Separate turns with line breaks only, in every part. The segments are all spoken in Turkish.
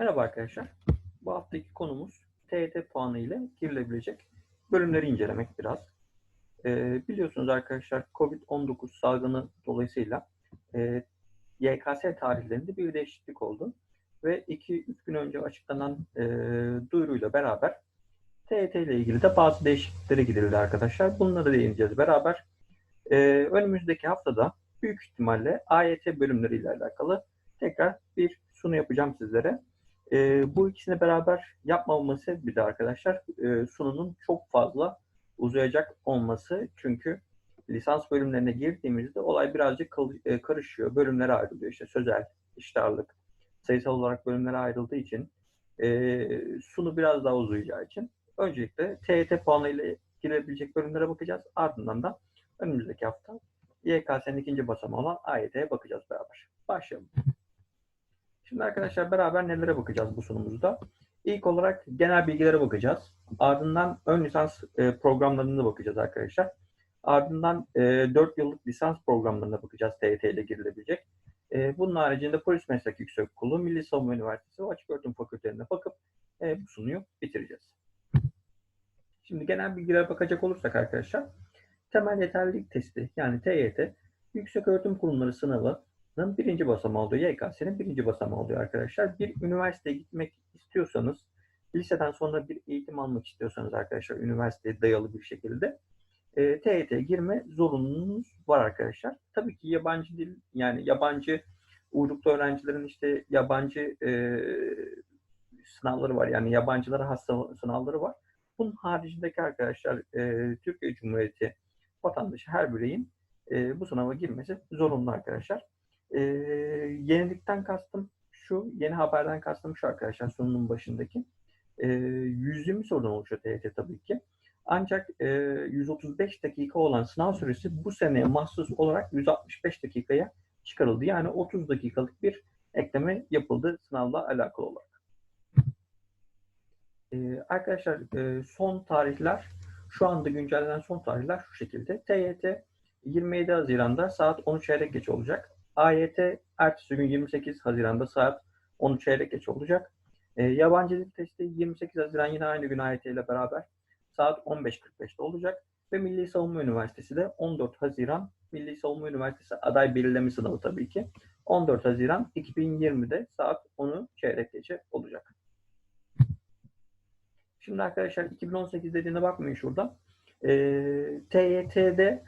Merhaba arkadaşlar. Bu haftaki konumuz TET puanı ile girilebilecek bölümleri incelemek biraz. Ee, biliyorsunuz arkadaşlar COVID-19 salgını dolayısıyla e, YKS tarihlerinde bir değişiklik oldu. Ve 2-3 gün önce açıklanan e, duyuruyla beraber TET ile ilgili de bazı değişikliklere gidildi arkadaşlar. Bunları değineceğiz beraber. Ee, önümüzdeki haftada büyük ihtimalle AYT bölümleriyle alakalı tekrar bir sunu yapacağım sizlere. E, bu ikisini beraber yapmamamın sebebi de arkadaşlar e, sununun çok fazla uzayacak olması. Çünkü lisans bölümlerine girdiğimizde olay birazcık e, karışıyor. Bölümlere ayrılıyor. İşte sözel, iştarlık, sayısal olarak bölümlere ayrıldığı için e, sunu biraz daha uzayacağı için öncelikle TET puanıyla girebilecek bölümlere bakacağız. Ardından da önümüzdeki hafta YKS'nin ikinci basamağı olan AYT'ye bakacağız beraber. Başlayalım. Şimdi arkadaşlar beraber nelere bakacağız bu sunumumuzda? İlk olarak genel bilgilere bakacağız. Ardından ön lisans e, programlarına bakacağız arkadaşlar. Ardından e, 4 yıllık lisans programlarına bakacağız TYT ile girilebilecek. E, bunun haricinde Polis Meslek Yüksekokulu, Milli Savunma Üniversitesi ve Açık Öğretim Fakültelerine bakıp e, bu sunuyu bitireceğiz. Şimdi genel bilgilere bakacak olursak arkadaşlar, temel yeterlilik testi yani TYT, Yüksek Öğretim Kurumları sınavı birinci basamağı oluyor. YKS'nin birinci basamağı oluyor arkadaşlar. Bir üniversiteye gitmek istiyorsanız, liseden sonra bir eğitim almak istiyorsanız arkadaşlar üniversiteye dayalı bir şekilde e, TYT'ye girme zorunluluğunuz var arkadaşlar. Tabii ki yabancı dil yani yabancı uyruklu öğrencilerin işte yabancı e, sınavları var. Yani yabancılara has sınavları var. Bunun haricindeki arkadaşlar e, Türkiye Cumhuriyeti vatandaşı her bireyin e, bu sınava girmesi zorunlu arkadaşlar. E, yenilikten kastım şu, yeni haberden kastım şu arkadaşlar sununun başındaki. E, 120 sorudan oluşuyor TYT tabii ki. Ancak e, 135 dakika olan sınav süresi bu seneye mahsus olarak 165 dakikaya çıkarıldı. Yani 30 dakikalık bir ekleme yapıldı sınavla alakalı olarak. Ee, arkadaşlar e, son tarihler, şu anda güncellenen son tarihler şu şekilde. TYT 27 Haziran'da saat 13 çeyrek geç olacak. AYT ertesi gün 28 Haziran'da saat 13 çeyrek geç olacak. E, yabancı testi 28 Haziran yine aynı gün AYT ile beraber saat 15.45'te olacak. Ve Milli Savunma Üniversitesi de 14 Haziran Milli Savunma Üniversitesi aday belirleme sınavı tabii ki. 14 Haziran 2020'de saat 10'u çeyrek geçe olacak. Şimdi arkadaşlar 2018 dediğine bakmayın şurada. E, TYT'de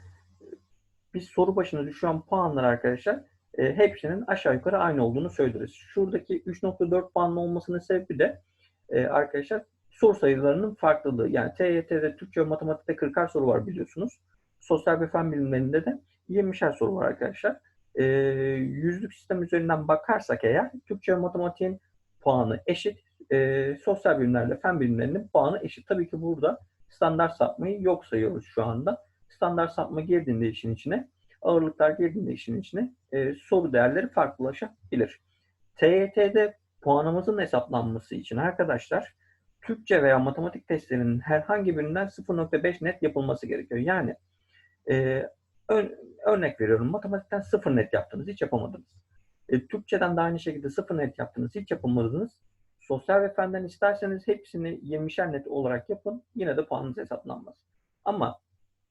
biz soru başına düşen puanlar arkadaşlar e, hepsinin aşağı yukarı aynı olduğunu söyleriz. Şuradaki 3.4 puanlı olmasının sebebi de e, arkadaşlar soru sayılarının farklılığı. Yani TYT'de Türkçe ve matematikte 40'ar soru var biliyorsunuz. Sosyal ve fen bilimlerinde de 20'şer soru var arkadaşlar. E, yüzlük sistem üzerinden bakarsak eğer Türkçe ve matematiğin puanı eşit. E, sosyal bilimlerle fen bilimlerinin puanı eşit. Tabii ki burada standart sapmayı yok sayıyoruz şu anda. Standart sapma girdiğinde işin içine ağırlıklar girdiğinde işin içine e, soru değerleri farklılaşabilir. TYT'de puanımızın hesaplanması için arkadaşlar Türkçe veya matematik testlerinin herhangi birinden 0.5 net yapılması gerekiyor. Yani e, ör, örnek veriyorum matematikten 0 net yaptınız, hiç yapamadınız. E, Türkçeden de aynı şekilde 0 net yaptınız, hiç yapamadınız. Sosyal ve fenden isterseniz hepsini 20'şer net olarak yapın, yine de puanınız hesaplanmaz. Ama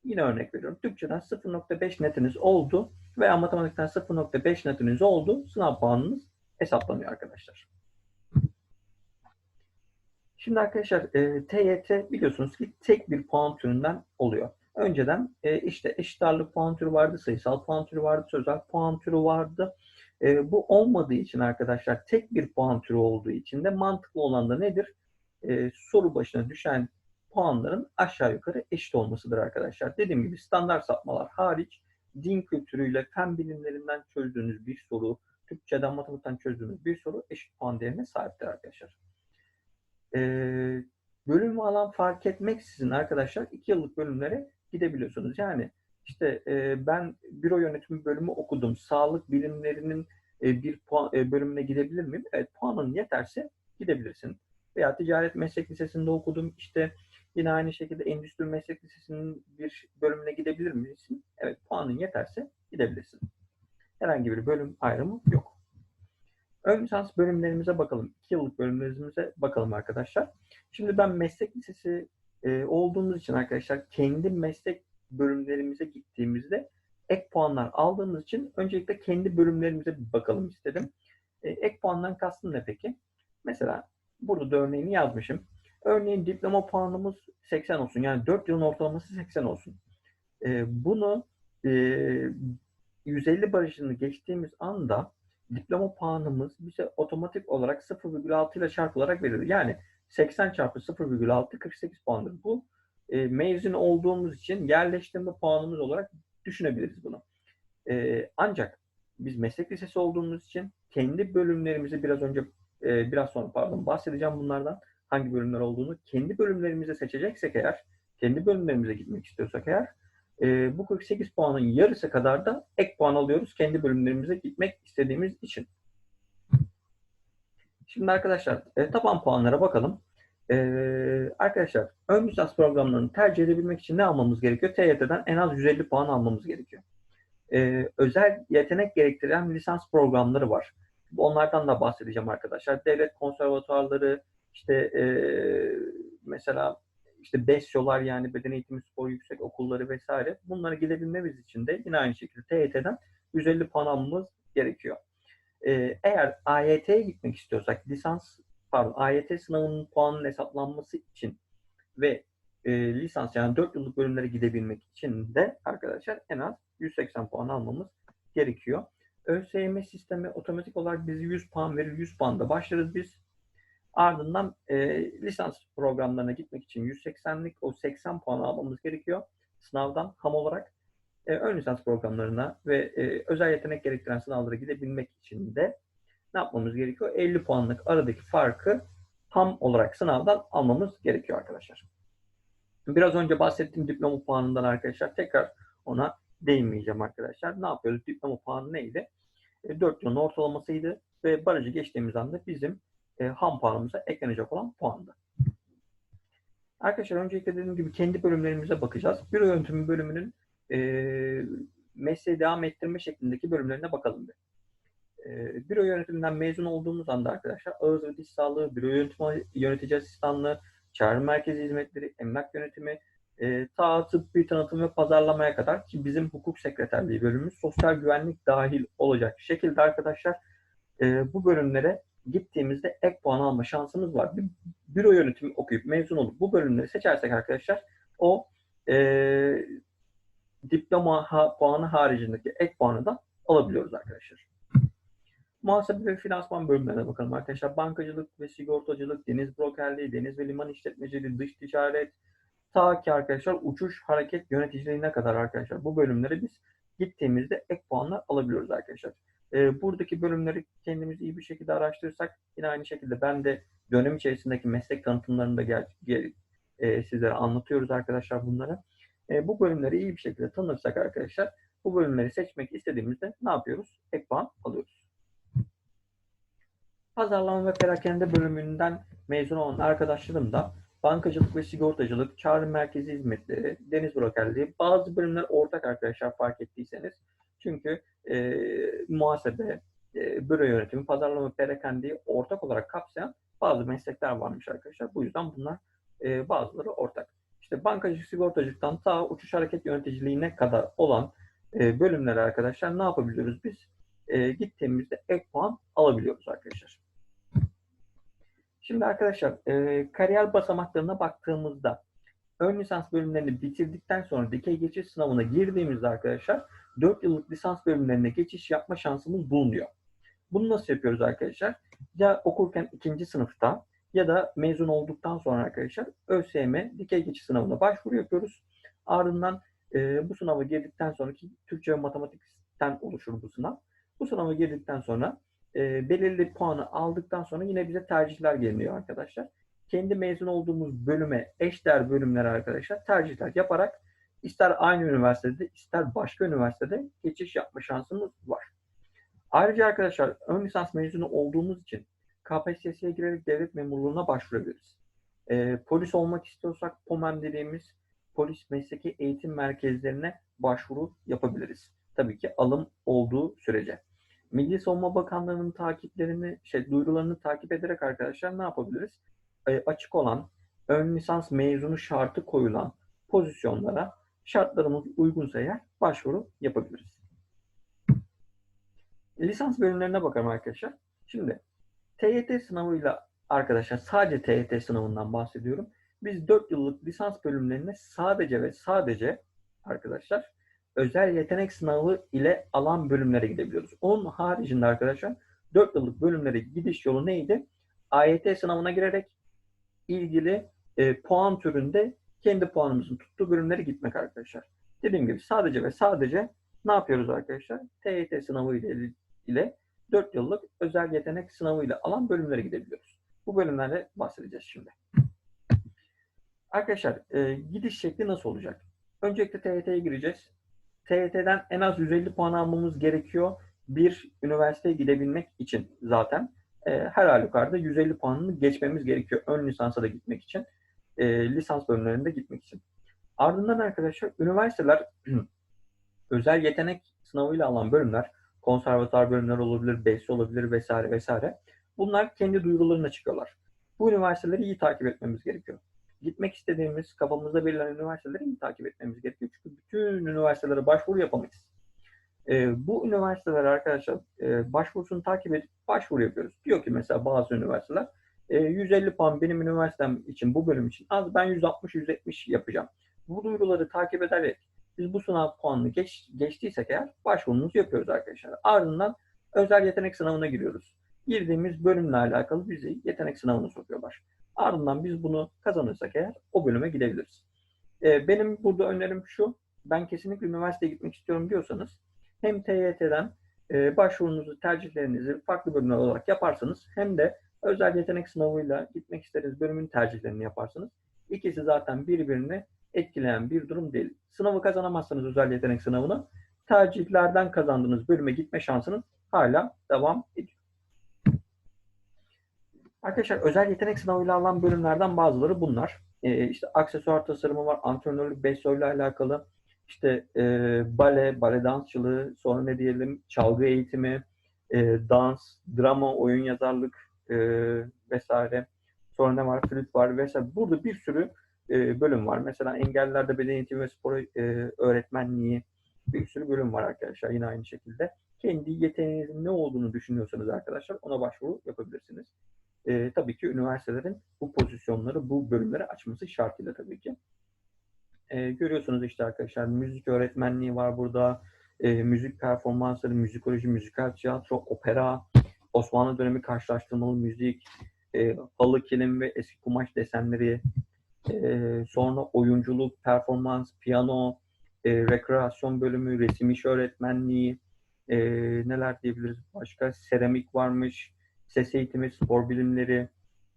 Yine örnek veriyorum. Türkçeden 0.5 netiniz oldu veya matematikten 0.5 netiniz oldu. Sınav puanınız hesaplanıyor arkadaşlar. Şimdi arkadaşlar e, TYT biliyorsunuz ki tek bir puan türünden oluyor. Önceden e, işte eşit ağırlık puan türü vardı, sayısal puan türü vardı, sözel puan türü vardı. E, bu olmadığı için arkadaşlar tek bir puan türü olduğu için de mantıklı olan da nedir? E, soru başına düşen puanların aşağı yukarı eşit olmasıdır arkadaşlar. Dediğim gibi standart sapmalar hariç din kültürüyle fen bilimlerinden çözdüğünüz bir soru, Türkçeden matematikten çözdüğünüz bir soru eşit puan değerine sahiptir arkadaşlar. Ee, bölüm alan fark etmeksizin arkadaşlar iki yıllık bölümlere gidebiliyorsunuz. Yani işte e, ben büro yönetimi bölümü okudum. Sağlık bilimlerinin e, bir puan, e, bölümüne gidebilir miyim? Evet puanın yeterse gidebilirsin. Veya ticaret meslek lisesinde okudum. İşte Yine aynı şekilde Endüstri Meslek Lisesi'nin bir bölümüne gidebilir misin? Evet, puanın yeterse gidebilirsin. Herhangi bir bölüm ayrımı yok. Ön lisans bölümlerimize bakalım. 2 yıllık bölümlerimize bakalım arkadaşlar. Şimdi ben meslek lisesi e, olduğumuz için arkadaşlar kendi meslek bölümlerimize gittiğimizde ek puanlar aldığımız için öncelikle kendi bölümlerimize bir bakalım istedim. E, ek puandan kastım ne peki? Mesela burada da örneğini yazmışım. Örneğin diploma puanımız 80 olsun. Yani 4 yılın ortalaması 80 olsun. E, bunu e, 150 barajını geçtiğimiz anda diploma puanımız bize otomatik olarak 0,6 ile çarpılarak verilir. Yani 80 çarpı 0,6 48 puandır. Bu e, mezun olduğumuz için yerleştirme puanımız olarak düşünebiliriz bunu. E, ancak biz meslek lisesi olduğumuz için kendi bölümlerimizi biraz önce e, biraz sonra pardon bahsedeceğim bunlardan hangi bölümler olduğunu kendi bölümlerimizi seçeceksek eğer kendi bölümlerimize gitmek istiyorsak eğer e, bu 48 puanın yarısı kadar da ek puan alıyoruz kendi bölümlerimize gitmek istediğimiz için. Şimdi arkadaşlar e, taban puanlara bakalım. E, arkadaşlar ön lisans programlarını tercih edebilmek için ne almamız gerekiyor? TYT'den en az 150 puan almamız gerekiyor. E, özel yetenek gerektiren lisans programları var. Onlardan da bahsedeceğim arkadaşlar. Devlet konservatuarları, işte e, mesela işte BESYO'lar yani beden eğitimi spor yüksek okulları vesaire bunlara gidebilmemiz için de yine aynı şekilde TYT'den 150 puan almamız gerekiyor. Ee, eğer AYT'ye gitmek istiyorsak lisans pardon AYT sınavının puanının hesaplanması için ve e, lisans yani 4 yıllık bölümlere gidebilmek için de arkadaşlar en az 180 puan almamız gerekiyor. ÖSYM sistemi otomatik olarak bizi 100 puan verir. 100 puanda başlarız biz. Ardından e, lisans programlarına gitmek için 180'lik o 80 puan almamız gerekiyor sınavdan ham olarak. E, ön lisans programlarına ve e, özel yetenek gerektiren sınavlara gidebilmek için de ne yapmamız gerekiyor? 50 puanlık aradaki farkı ham olarak sınavdan almamız gerekiyor arkadaşlar. Biraz önce bahsettiğim diploma puanından arkadaşlar tekrar ona değinmeyeceğim arkadaşlar. Ne yapıyoruz? Diploma puanı neydi? E, 4 yılın ortalamasıydı ve barajı geçtiğimiz anda bizim e, ham puanımıza eklenecek olan puandı. Arkadaşlar öncelikle dediğim gibi kendi bölümlerimize bakacağız. Büro yöntemi bölümünün e, mesleği devam ettirme şeklindeki bölümlerine bakalım bir. E, büro yönetiminden mezun olduğumuz anda arkadaşlar ağız ve diş sağlığı, büro yönetimi, yönetici asistanlığı, çağrı merkezi hizmetleri, emlak yönetimi, e, ta tıbbi tanıtım ve pazarlamaya kadar ki bizim hukuk sekreterliği bölümümüz sosyal güvenlik dahil olacak şekilde arkadaşlar e, bu bölümlere gittiğimizde ek puan alma şansımız var. Bir büro yönetimi okuyup mezun olup bu bölümleri seçersek arkadaşlar o e, diploma ha, puanı haricindeki ek puanı da alabiliyoruz arkadaşlar. Muhasebe ve finansman bölümlerine bakalım arkadaşlar. Bankacılık ve sigortacılık, deniz brokerliği, deniz ve liman işletmeciliği, dış ticaret, ta ki arkadaşlar uçuş hareket yöneticiliğine kadar arkadaşlar bu bölümleri biz gittiğimizde ek puanlar alabiliyoruz arkadaşlar. E, buradaki bölümleri kendimiz iyi bir şekilde araştırırsak yine aynı şekilde ben de dönem içerisindeki meslek tanıtımlarında gel, gel e, sizlere anlatıyoruz arkadaşlar bunları. E, bu bölümleri iyi bir şekilde tanırsak arkadaşlar bu bölümleri seçmek istediğimizde ne yapıyoruz? Ek puan alıyoruz. Pazarlama ve perakende bölümünden mezun olan arkadaşlarım da bankacılık ve sigortacılık, çağrı merkezi hizmetleri, deniz brokerliği bazı bölümler ortak arkadaşlar fark ettiyseniz. Çünkü e, muhasebe, e, büro yönetimi, pazarlama, perakendeyi ortak olarak kapsayan bazı meslekler varmış arkadaşlar. Bu yüzden bunlar e, bazıları ortak. İşte bankacılık, sigortacılıktan ta uçuş hareket yöneticiliğine kadar olan e, bölümlere arkadaşlar ne yapabiliyoruz biz? E, gittiğimizde ek puan alabiliyoruz arkadaşlar. Şimdi arkadaşlar e, kariyer basamaklarına baktığımızda ön lisans bölümlerini bitirdikten sonra dikey geçiş sınavına girdiğimizde arkadaşlar 4 yıllık lisans bölümlerine geçiş yapma şansımız bulunuyor. Bunu nasıl yapıyoruz arkadaşlar? Ya okurken ikinci sınıfta ya da mezun olduktan sonra arkadaşlar ÖSYM dikey geçiş sınavına başvuru yapıyoruz. Ardından e, bu sınava girdikten sonraki Türkçe ve matematikten oluşur bu sınav. Bu sınava girdikten sonra e, belirli puanı aldıktan sonra yine bize tercihler gelmiyor arkadaşlar. Kendi mezun olduğumuz bölüme eşdeğer bölümlere arkadaşlar tercihler yaparak ister aynı üniversitede ister başka üniversitede geçiş yapma şansımız var. Ayrıca arkadaşlar ön lisans mezunu olduğumuz için KPSS'ye girerek devlet memurluğuna başvurabiliriz. E, polis olmak istiyorsak POMEM dediğimiz polis mesleki eğitim merkezlerine başvuru yapabiliriz. Tabii ki alım olduğu sürece. Milli Savunma Bakanlığı'nın takiplerini, şey duyurularını takip ederek arkadaşlar ne yapabiliriz? E, açık olan ön lisans mezunu şartı koyulan pozisyonlara şartlarımız uygunsa eğer başvuru yapabiliriz. Lisans bölümlerine bakalım arkadaşlar. Şimdi TYT sınavıyla arkadaşlar sadece TYT sınavından bahsediyorum. Biz 4 yıllık lisans bölümlerine sadece ve sadece arkadaşlar özel yetenek sınavı ile alan bölümlere gidebiliyoruz. Onun haricinde arkadaşlar 4 yıllık bölümlere gidiş yolu neydi? AYT sınavına girerek ilgili e, puan türünde kendi puanımızın tuttuğu bölümlere gitmek arkadaşlar. Dediğim gibi sadece ve sadece ne yapıyoruz arkadaşlar? TYT sınavı ile, ile 4 yıllık özel yetenek sınavı ile alan bölümlere gidebiliyoruz. Bu bölümlerle bahsedeceğiz şimdi. Arkadaşlar e, gidiş şekli nasıl olacak? Öncelikle TYT'ye gireceğiz. TYT'den en az 150 puan almamız gerekiyor. Bir üniversiteye gidebilmek için zaten e, her halükarda 150 puanını geçmemiz gerekiyor. Ön lisansa da gitmek için. E, lisans bölümlerinde gitmek için. Ardından arkadaşlar üniversiteler özel yetenek sınavıyla alan bölümler, konservatuar bölümler olabilir, BES olabilir vesaire vesaire. Bunlar kendi duyurularına çıkıyorlar. Bu üniversiteleri iyi takip etmemiz gerekiyor. Gitmek istediğimiz, kafamızda belirlenen üniversiteleri iyi takip etmemiz gerekiyor. Çünkü bütün üniversitelere başvuru yapamayız. E, bu üniversiteler arkadaşlar e, başvurusunu takip edip başvuru yapıyoruz. Diyor ki mesela bazı üniversiteler e, 150 puan benim üniversitem için bu bölüm için az ben 160-170 yapacağım. Bu duyuruları takip ederek biz bu sınav puanını geç, geçtiysek eğer başvurumuzu yapıyoruz arkadaşlar. Ardından özel yetenek sınavına giriyoruz. Girdiğimiz bölümle alakalı bizi yetenek sınavına sokuyorlar. Ardından biz bunu kazanırsak eğer o bölüme gidebiliriz. Ee, benim burada önerim şu. Ben kesinlikle üniversiteye gitmek istiyorum diyorsanız hem TYT'den e, başvurunuzu, tercihlerinizi farklı bölümler olarak yaparsanız hem de özel yetenek sınavıyla gitmek istediğiniz bölümün tercihlerini yaparsınız. İkisi zaten birbirini etkileyen bir durum değil. Sınavı kazanamazsanız özel yetenek sınavını tercihlerden kazandığınız bölüme gitme şansınız hala devam ediyor. Arkadaşlar özel yetenek sınavıyla alan bölümlerden bazıları bunlar. Ee, işte aksesuar tasarımı var, antrenörlük, besto ile alakalı, işte e, bale, bale dansçılığı, sonra ne diyelim çalgı eğitimi, e, dans, drama, oyun yazarlık e, vesaire. Sonra ne var? Flüt var vesaire. Burada bir sürü e, bölüm var. Mesela engellilerde beden eğitimi ve spor e, öğretmenliği bir sürü bölüm var arkadaşlar yine aynı şekilde. Kendi yeteneğinizin ne olduğunu düşünüyorsanız arkadaşlar ona başvuru yapabilirsiniz. E, tabii ki üniversitelerin bu pozisyonları, bu bölümleri açması şartıyla tabii ki. E, görüyorsunuz işte arkadaşlar müzik öğretmenliği var burada. E, müzik performansları, müzikoloji, müzikal tiyatro, opera, Osmanlı dönemi karşılaştırmalı müzik, e, halı kilim ve eski kumaş desenleri, e, sonra oyunculuk, performans, piyano, e, rekreasyon bölümü, resim iş öğretmenliği, e, neler diyebiliriz? Başka, seramik varmış, ses eğitimi, spor bilimleri,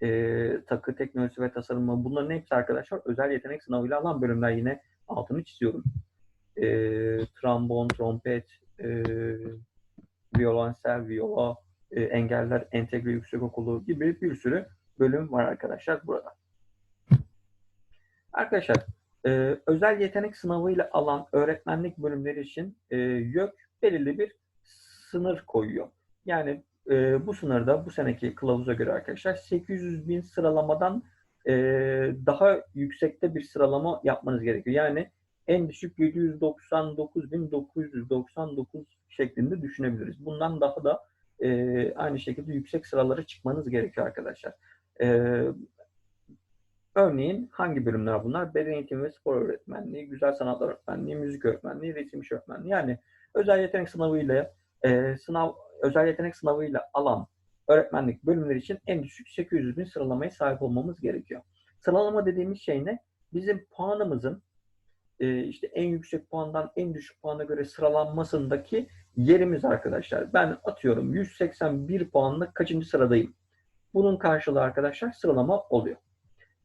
e, takı teknolojisi ve tasarımı bunların hepsi arkadaşlar özel yetenek sınavıyla alan bölümler yine altını çiziyorum. E, trombon, trompet, e, violonsel, viola, e, engeller, entegre yüksek okulu gibi bir sürü bölüm var arkadaşlar burada. Arkadaşlar e, özel yetenek sınavıyla alan öğretmenlik bölümleri için e, YÖK belirli bir sınır koyuyor. Yani e, bu sınırda bu seneki kılavuza göre arkadaşlar 800 bin sıralamadan e, daha yüksekte bir sıralama yapmanız gerekiyor. Yani en düşük 799.999 şeklinde düşünebiliriz. Bundan daha da e, aynı şekilde yüksek sıralara çıkmanız gerekiyor arkadaşlar. E, örneğin hangi bölümler bunlar? Beden eğitimi ve spor öğretmenliği, güzel sanatlar öğretmenliği, müzik öğretmenliği, resim iş öğretmenliği. Yani özel yetenek sınavıyla e, sınav özel yetenek sınavıyla alan öğretmenlik bölümleri için en düşük 800 bin sıralamaya sahip olmamız gerekiyor. Sıralama dediğimiz şey ne? Bizim puanımızın e, işte en yüksek puandan en düşük puana göre sıralanmasındaki yerimiz arkadaşlar. Ben atıyorum 181 puanla kaçıncı sıradayım? Bunun karşılığı arkadaşlar sıralama oluyor.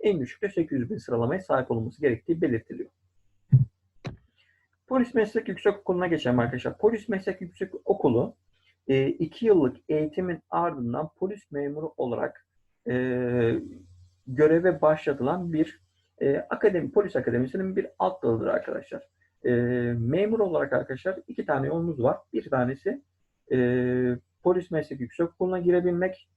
En düşükte 800 bin sıralamaya sahip olması gerektiği belirtiliyor. Polis Meslek Yüksek Okulu'na geçelim arkadaşlar. Polis Meslek Yüksek Okulu e, iki yıllık eğitimin ardından polis memuru olarak e, göreve başlatılan bir e, akademi, polis akademisinin bir alt dalıdır arkadaşlar. E, memur olarak arkadaşlar iki tane yolumuz var. Bir tanesi e, polis meslek yüksekokulu'na girebilmek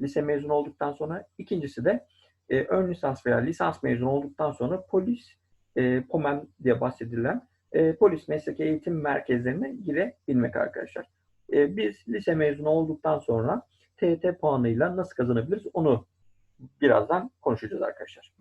lise mezunu olduktan sonra. İkincisi de e, ön lisans veya lisans mezunu olduktan sonra polis, e, POMEM diye bahsedilen e, polis meslek eğitim merkezlerine girebilmek arkadaşlar. E, biz lise mezunu olduktan sonra TET puanıyla nasıl kazanabiliriz onu birazdan konuşacağız arkadaşlar.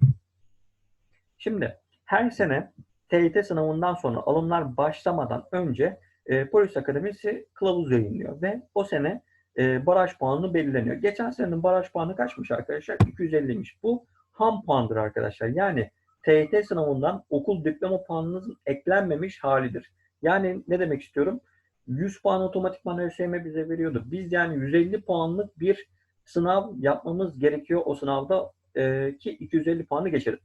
Şimdi her sene TYT sınavından sonra alımlar başlamadan önce e, Polis Akademisi kılavuz yayınlıyor ve o sene e, baraj puanı belirleniyor. Geçen senenin baraj puanı kaçmış arkadaşlar? 250'ymiş. Bu ham puandır arkadaşlar. Yani TYT sınavından okul diploma puanınızın eklenmemiş halidir. Yani ne demek istiyorum? 100 puan otomatikman ÖSYM bize veriyordu. Biz yani 150 puanlık bir sınav yapmamız gerekiyor o sınavda e, ki 250 puanı geçelim.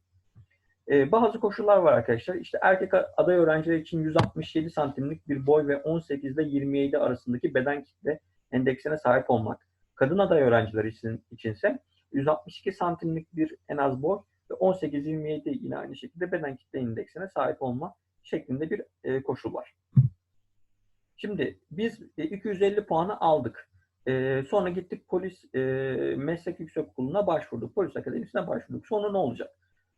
E, bazı koşullar var arkadaşlar. İşte erkek aday öğrenciler için 167 santimlik bir boy ve 18 ile 27 arasındaki beden kitle endeksine sahip olmak. Kadın aday öğrenciler için içinse 162 santimlik bir en az boy ve 18-27 yine aynı şekilde beden kitle indeksine sahip olma şeklinde bir e, koşul var. Şimdi biz 250 e, puanı aldık. E, sonra gittik polis e, meslek yüksekokulu'na başvurduk. Polis akademisine başvurduk. Sonra ne olacak?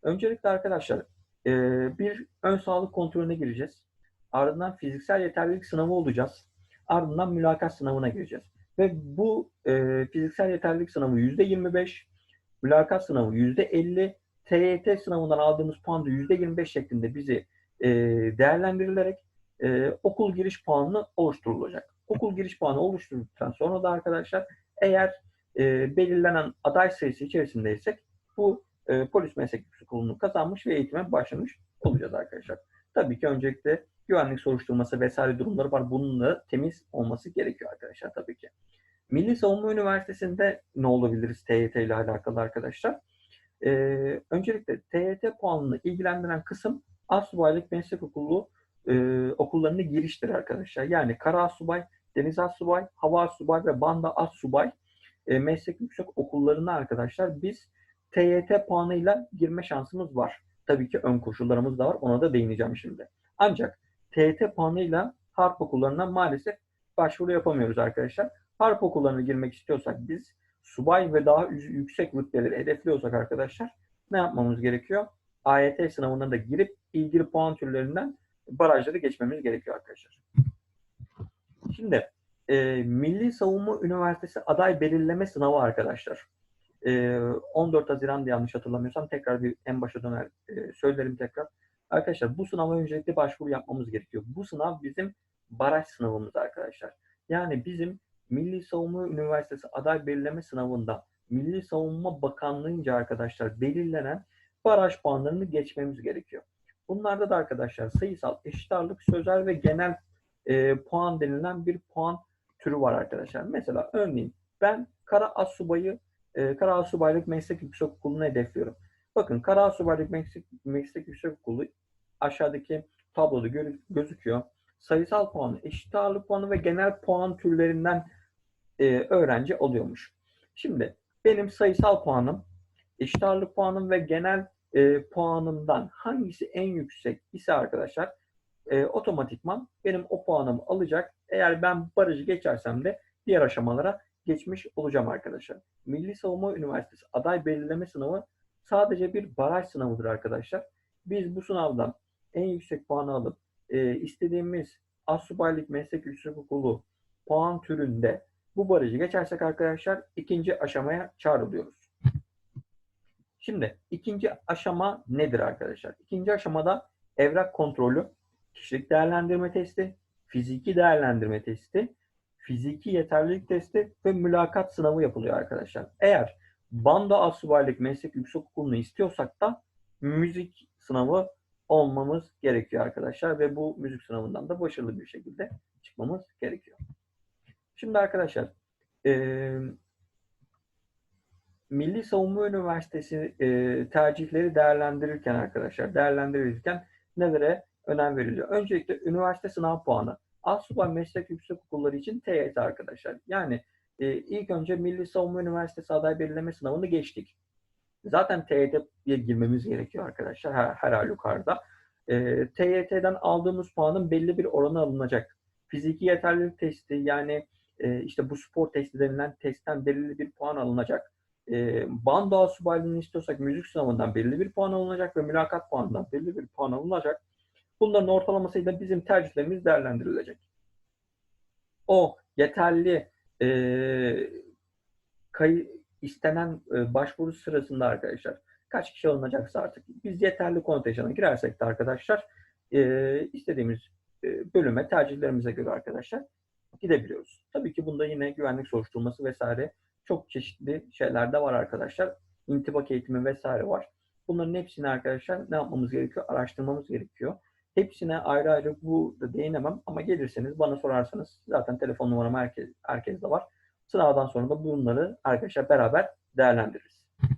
Öncelikle arkadaşlar e, bir ön sağlık kontrolüne gireceğiz. Ardından fiziksel yeterlilik sınavı olacağız. Ardından mülakat sınavına gireceğiz. Ve bu e, fiziksel yeterlilik sınavı %25, mülakat sınavı %50, TYT sınavından aldığımız puan da %25 şeklinde bizi e, değerlendirilerek e, okul giriş puanı oluşturulacak. Okul giriş puanı oluşturduktan sonra da arkadaşlar eğer e, belirlenen aday sayısı içerisindeysek bu e, polis meslek yüksekokulu'nu kazanmış ve eğitime başlamış olacağız arkadaşlar. Tabii ki öncelikle güvenlik soruşturması vesaire durumları var. Bunun da temiz olması gerekiyor arkadaşlar tabii ki. Milli Savunma Üniversitesi'nde ne olabiliriz TYT ile alakalı arkadaşlar? Ee, öncelikle TYT puanını ilgilendiren kısım Asubaylık Meslek Okulu e, okullarına giriştir arkadaşlar. Yani Kara Asubay, Deniz Asubay, Hava Asubay ve Banda Asubay e, meslek yüksek okullarına arkadaşlar biz TYT puanıyla girme şansımız var. Tabii ki ön koşullarımız da var. Ona da değineceğim şimdi. Ancak TYT puanıyla harp okullarına maalesef başvuru yapamıyoruz arkadaşlar. Harp okullarına girmek istiyorsak biz subay ve daha yüksek rütbeleri hedefliyorsak arkadaşlar ne yapmamız gerekiyor? AYT sınavına da girip ilgili puan türlerinden barajları geçmemiz gerekiyor arkadaşlar. Şimdi e, Milli Savunma Üniversitesi aday belirleme sınavı arkadaşlar. 14 Haziran diye yanlış hatırlamıyorsam tekrar bir en başa döner e, söylerim tekrar. Arkadaşlar bu sınava öncelikle başvuru yapmamız gerekiyor. Bu sınav bizim baraj sınavımız arkadaşlar. Yani bizim Milli Savunma Üniversitesi aday belirleme sınavında Milli Savunma Bakanlığı'nca arkadaşlar belirlenen baraj puanlarını geçmemiz gerekiyor. Bunlarda da arkadaşlar sayısal, eşit ağırlık, sözel ve genel e, puan denilen bir puan türü var arkadaşlar. Mesela örneğin ben Kara Asubay'ı e, Kara Asubaylık Meslek Yüksekokulu'nu hedefliyorum. Bakın Kara Asubaylık Meslek, Meslek Yüksekokulu aşağıdaki tabloda gö- gözüküyor. Sayısal puanı, eşit ağırlık puanı ve genel puan türlerinden e, öğrenci alıyormuş. Şimdi benim sayısal puanım, eşit ağırlık puanım ve genel e, puanımdan hangisi en yüksek ise arkadaşlar e, otomatikman benim o puanımı alacak. Eğer ben barajı geçersem de diğer aşamalara geçmiş olacağım arkadaşlar. Milli Savunma Üniversitesi aday belirleme sınavı sadece bir baraj sınavıdır arkadaşlar. Biz bu sınavdan en yüksek puanı alıp e, istediğimiz Asubaylık Meslek Yüksekokulu puan türünde bu barajı geçersek arkadaşlar ikinci aşamaya çağrılıyoruz. Şimdi ikinci aşama nedir arkadaşlar? İkinci aşamada evrak kontrolü, kişilik değerlendirme testi, fiziki değerlendirme testi fiziki yeterlilik testi ve mülakat sınavı yapılıyor arkadaşlar. Eğer banda asubaylık meslek yüksekokulu'nu istiyorsak da müzik sınavı olmamız gerekiyor arkadaşlar ve bu müzik sınavından da başarılı bir şekilde çıkmamız gerekiyor. Şimdi arkadaşlar e, Milli Savunma Üniversitesi e, tercihleri değerlendirirken arkadaşlar değerlendirirken nelere önem veriliyor? Öncelikle üniversite sınav puanı. Asubay Meslek Yüksek Okulları için TYT arkadaşlar. Yani e, ilk önce Milli Savunma Üniversitesi aday belirleme sınavını geçtik. Zaten TYT'ye girmemiz gerekiyor arkadaşlar her, her halükarda. E, TYT'den aldığımız puanın belli bir oranı alınacak. Fiziki yeterlilik testi yani e, işte bu spor testi denilen testten belirli bir puan alınacak. E, bando asubaylığını istiyorsak müzik sınavından belirli bir puan alınacak ve mülakat puanından belirli bir puan alınacak. Bunların ortalamasıyla bizim tercihlerimiz değerlendirilecek. O yeterli e, kayı, istenen e, başvuru sırasında arkadaşlar kaç kişi alınacaksa artık biz yeterli kontenjana girersek de arkadaşlar e, istediğimiz e, bölüme tercihlerimize göre arkadaşlar gidebiliyoruz. Tabii ki bunda yine güvenlik soruşturması vesaire çok çeşitli şeyler de var arkadaşlar. İntibak eğitimi vesaire var. Bunların hepsini arkadaşlar ne yapmamız gerekiyor? Araştırmamız gerekiyor. Hepsine ayrı ayrı bu da değinemem ama gelirseniz bana sorarsanız zaten telefon numaram herkes, herkeste var. Sınavdan sonra da bunları arkadaşlar beraber değerlendiririz.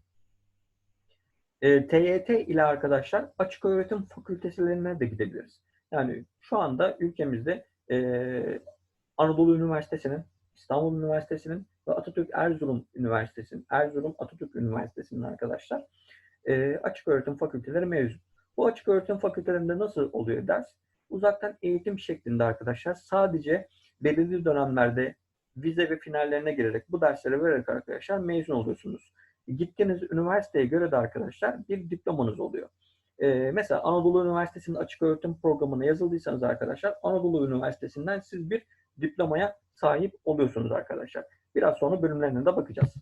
E, TYT ile arkadaşlar açık öğretim fakültelerine de gidebiliriz. Yani şu anda ülkemizde e, Anadolu Üniversitesi'nin, İstanbul Üniversitesi'nin ve Atatürk Erzurum Üniversitesi'nin, Erzurum Atatürk Üniversitesi'nin arkadaşlar e, açık öğretim fakülteleri mevcut. Bu açık öğretim fakültelerinde nasıl oluyor ders? Uzaktan eğitim şeklinde arkadaşlar sadece belirli dönemlerde vize ve finallerine girerek bu dersleri vererek arkadaşlar mezun oluyorsunuz. Gittiğiniz üniversiteye göre de arkadaşlar bir diplomanız oluyor. Ee, mesela Anadolu Üniversitesi'nin açık öğretim programına yazıldıysanız arkadaşlar Anadolu Üniversitesi'nden siz bir diplomaya sahip oluyorsunuz arkadaşlar. Biraz sonra bölümlerine de bakacağız.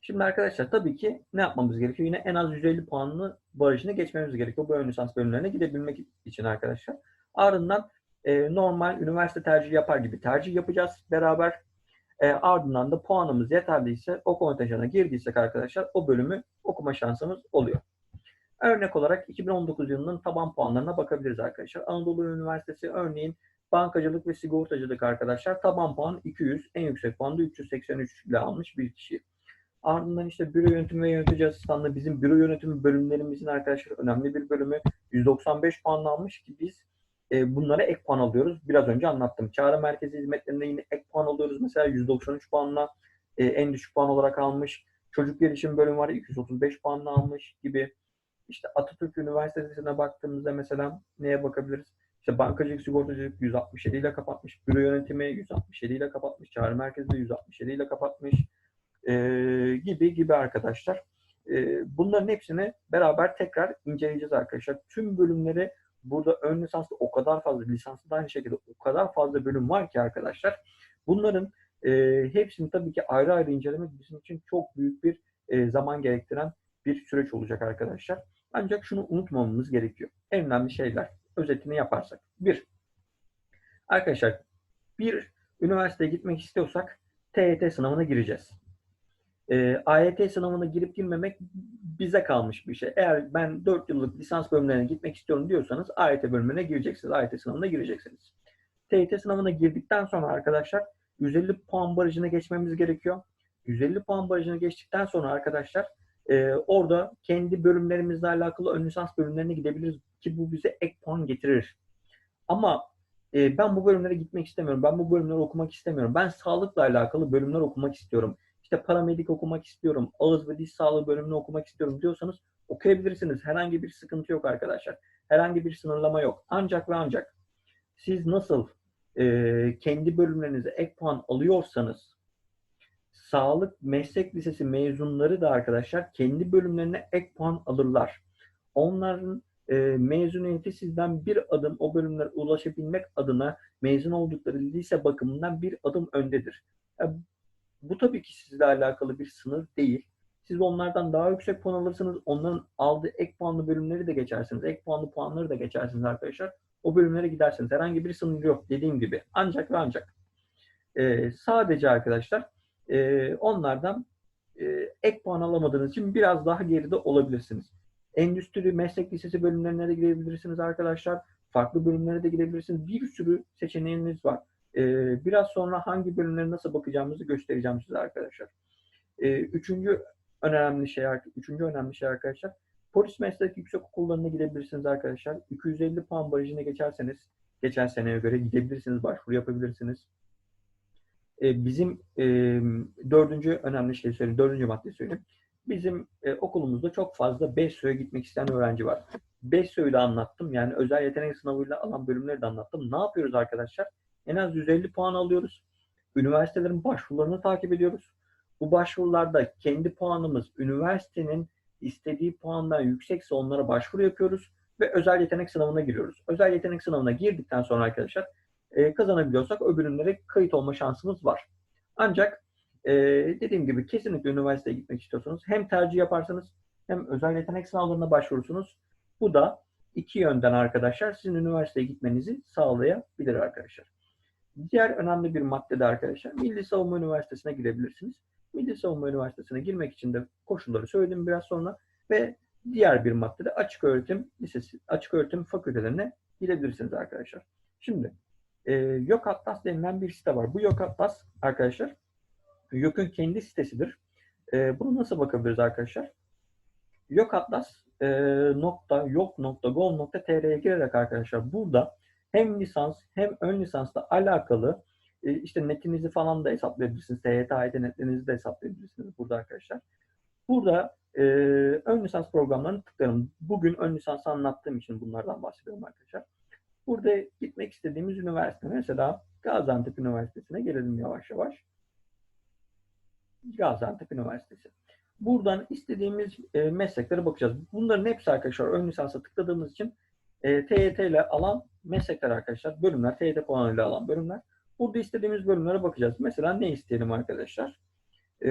Şimdi arkadaşlar tabii ki ne yapmamız gerekiyor? Yine en az 150 puanlı barajını geçmemiz gerekiyor bu ön lisans bölümlerine gidebilmek için arkadaşlar. Ardından e, normal üniversite tercihi yapar gibi tercih yapacağız beraber. E, ardından da puanımız yeterliyse o kontenjana girdiysek arkadaşlar o bölümü okuma şansımız oluyor. Örnek olarak 2019 yılının taban puanlarına bakabiliriz arkadaşlar. Anadolu Üniversitesi örneğin bankacılık ve sigortacılık arkadaşlar taban puan 200, en yüksek puan da 383 ile almış bir kişi. Ardından işte büro yönetimi ve yönetici asistanlığı bizim büro yönetimi bölümlerimizin arkadaşlar önemli bir bölümü 195 puan almış ki biz e, bunlara ek puan alıyoruz. Biraz önce anlattım. Çağrı merkezi hizmetlerinde yine ek puan alıyoruz. Mesela 193 puanla e, en düşük puan olarak almış. Çocuk gelişim bölümü var 235 puanla almış gibi. İşte Atatürk Üniversitesi'ne baktığımızda mesela neye bakabiliriz? İşte bankacılık, sigortacılık 167 ile kapatmış. Büro yönetimi 167 ile kapatmış. Çağrı merkezi de 167 ile kapatmış. E, gibi gibi arkadaşlar. E, bunların hepsini beraber tekrar inceleyeceğiz arkadaşlar. Tüm bölümleri burada ön lisanslı o kadar fazla, lisanslı da aynı şekilde o kadar fazla bölüm var ki arkadaşlar. Bunların e, hepsini tabii ki ayrı ayrı incelemek bizim için çok büyük bir e, zaman gerektiren bir süreç olacak arkadaşlar. Ancak şunu unutmamamız gerekiyor. En önemli şeyler özetini yaparsak. Bir, arkadaşlar bir üniversiteye gitmek istiyorsak TYT sınavına gireceğiz. E, AYT sınavına girip girmemek bize kalmış bir şey. Eğer ben 4 yıllık lisans bölümlerine gitmek istiyorum diyorsanız AYT bölümüne gireceksiniz. AYT sınavına gireceksiniz. TYT sınavına girdikten sonra arkadaşlar 150 puan barajına geçmemiz gerekiyor. 150 puan barajına geçtikten sonra arkadaşlar e, orada kendi bölümlerimizle alakalı ön lisans bölümlerine gidebiliriz ki bu bize ek puan getirir. Ama e, ben bu bölümlere gitmek istemiyorum. Ben bu bölümleri okumak istemiyorum. Ben sağlıkla alakalı bölümler okumak istiyorum. İşte paramedik okumak istiyorum. Ağız ve diş sağlığı bölümünü okumak istiyorum diyorsanız okuyabilirsiniz. Herhangi bir sıkıntı yok arkadaşlar. Herhangi bir sınırlama yok. Ancak ve ancak siz nasıl e, kendi bölümlerinize ek puan alıyorsanız sağlık meslek lisesi mezunları da arkadaşlar kendi bölümlerine ek puan alırlar. Onların e, mezuniyeti sizden bir adım o bölümlere ulaşabilmek adına mezun oldukları lise bakımından bir adım öndedir. E, bu tabii ki sizle alakalı bir sınır değil. Siz onlardan daha yüksek puan alırsınız. Onların aldığı ek puanlı bölümleri de geçersiniz. Ek puanlı puanları da geçersiniz arkadaşlar. O bölümlere gidersiniz. Herhangi bir sınır yok dediğim gibi. Ancak ve ancak. Ee, sadece arkadaşlar e, onlardan e, ek puan alamadığınız için biraz daha geride olabilirsiniz. Endüstri, meslek lisesi bölümlerine de gidebilirsiniz arkadaşlar. Farklı bölümlere de gidebilirsiniz. Bir sürü seçeneğiniz var. Ee, biraz sonra hangi bölümlere nasıl bakacağımızı göstereceğim size arkadaşlar. Ee, üçüncü önemli şey, üçüncü önemli şey arkadaşlar. Polis meslek yüksek okullarına gidebilirsiniz arkadaşlar. 250 puan barajına geçerseniz geçen seneye göre gidebilirsiniz, başvuru yapabilirsiniz. Ee, bizim e, dördüncü önemli şey söyleyeyim, dördüncü madde söyleyeyim. Bizim e, okulumuzda çok fazla BESÖ'ye gitmek isteyen öğrenci var. BESÖ'yü de anlattım. Yani özel yetenek sınavıyla alan bölümleri de anlattım. Ne yapıyoruz arkadaşlar? en az 150 puan alıyoruz. Üniversitelerin başvurularını takip ediyoruz. Bu başvurularda kendi puanımız üniversitenin istediği puandan yüksekse onlara başvuru yapıyoruz ve özel yetenek sınavına giriyoruz. Özel yetenek sınavına girdikten sonra arkadaşlar e, kazanabiliyorsak o bölümlere kayıt olma şansımız var. Ancak e, dediğim gibi kesinlikle üniversiteye gitmek istiyorsanız hem tercih yaparsanız hem özel yetenek sınavlarına başvurursunuz. Bu da iki yönden arkadaşlar sizin üniversiteye gitmenizi sağlayabilir arkadaşlar. Diğer önemli bir madde de arkadaşlar Milli Savunma Üniversitesi'ne girebilirsiniz. Milli Savunma Üniversitesi'ne girmek için de koşulları söyledim biraz sonra ve diğer bir madde de açık öğretim lisesi, açık öğretim fakültelerine girebilirsiniz arkadaşlar. Şimdi e, Yok Atlas denilen bir site var. Bu Yok Atlas arkadaşlar YÖK'ün kendi sitesidir. E, bunu nasıl bakabiliriz arkadaşlar? Yok Atlas e, nokta yok nokta gov nokta tr'ye girerek arkadaşlar burada hem lisans hem ön lisansla alakalı e, işte netinizi falan da hesaplayabilirsiniz. TYT AYT netlerinizi de hesaplayabilirsiniz burada arkadaşlar. Burada e, ön lisans programlarını tıklarım. Bugün ön lisansı anlattığım için bunlardan bahsediyorum arkadaşlar. Burada gitmek istediğimiz üniversite mesela Gaziantep Üniversitesi'ne gelelim yavaş yavaş. Gaziantep Üniversitesi. Buradan istediğimiz e, mesleklere bakacağız. Bunların hepsi arkadaşlar ön lisansa tıkladığımız için e, TYT ile alan meslekler arkadaşlar. Bölümler, TYT puanıyla alan bölümler. Burada istediğimiz bölümlere bakacağız. Mesela ne isteyelim arkadaşlar? E,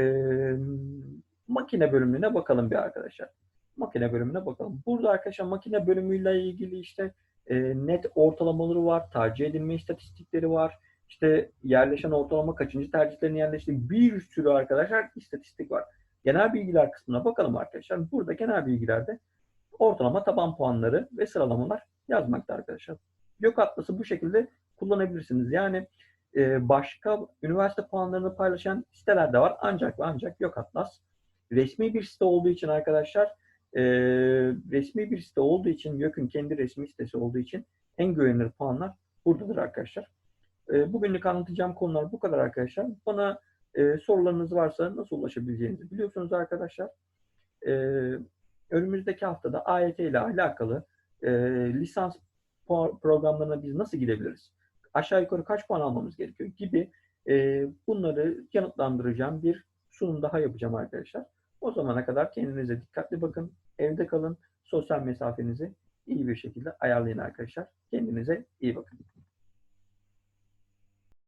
makine bölümüne bakalım bir arkadaşlar. Makine bölümüne bakalım. Burada arkadaşlar makine bölümüyle ilgili işte e, net ortalamaları var, tercih edilme istatistikleri var. İşte yerleşen ortalama kaçıncı tercihlerini yerleştirdik. Bir sürü arkadaşlar istatistik var. Genel bilgiler kısmına bakalım arkadaşlar. Burada genel bilgilerde ortalama taban puanları ve sıralamalar yazmakta arkadaşlar. Yok Atlas'ı bu şekilde kullanabilirsiniz. Yani e, başka üniversite puanlarını paylaşan siteler de var. Ancak ve ancak Yok Atlas resmi bir site olduğu için arkadaşlar e, resmi bir site olduğu için YÖK'ün kendi resmi sitesi olduğu için en güvenilir puanlar buradadır arkadaşlar. E, bugünlük anlatacağım konular bu kadar arkadaşlar. Bana e, sorularınız varsa nasıl ulaşabileceğinizi biliyorsunuz arkadaşlar. E, önümüzdeki haftada AYT ile alakalı e, lisans programlarına biz nasıl gidebiliriz? Aşağı yukarı kaç puan almamız gerekiyor gibi e, bunları yanıtlandıracağım bir sunum daha yapacağım arkadaşlar. O zamana kadar kendinize dikkatli bakın, evde kalın, sosyal mesafenizi iyi bir şekilde ayarlayın arkadaşlar. Kendinize iyi bakın.